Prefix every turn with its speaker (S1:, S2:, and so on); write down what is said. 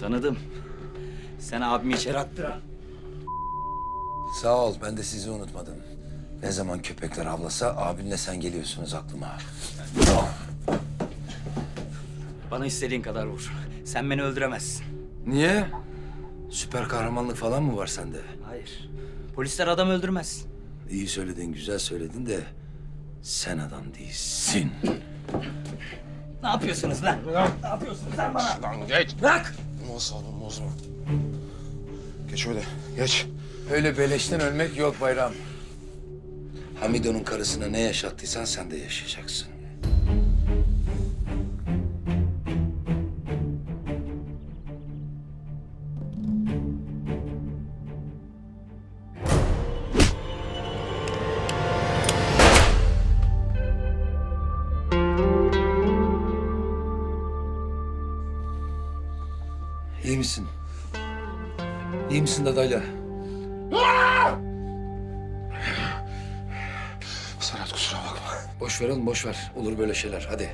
S1: Tanıdım. Sen abimi içeri attıran.
S2: Sağ ol, ben de sizi unutmadım. Ne zaman köpekler avlasa abinle sen geliyorsunuz aklıma.
S1: Bana istediğin kadar vur. Sen beni öldüremezsin.
S2: Niye? Süper kahramanlık falan mı var sende?
S1: Hayır. Polisler adam öldürmez.
S2: İyi söyledin, güzel söyledin de sen adam değilsin.
S1: Ne yapıyorsunuz lan? Ne yapıyorsunuz sen bana?
S3: Lan geç.
S2: Bırak!
S3: Bozma oğlum bozma. Geç öyle. Geç.
S2: Öyle beleşten ölmek yok Bayram. Hamido'nun karısına ne yaşattıysan sen de yaşayacaksın. İyi misin? İyi misin dadayla?
S3: Serhat kusura bakma.
S2: Boş ver oğlum boş ver. Olur böyle şeyler hadi.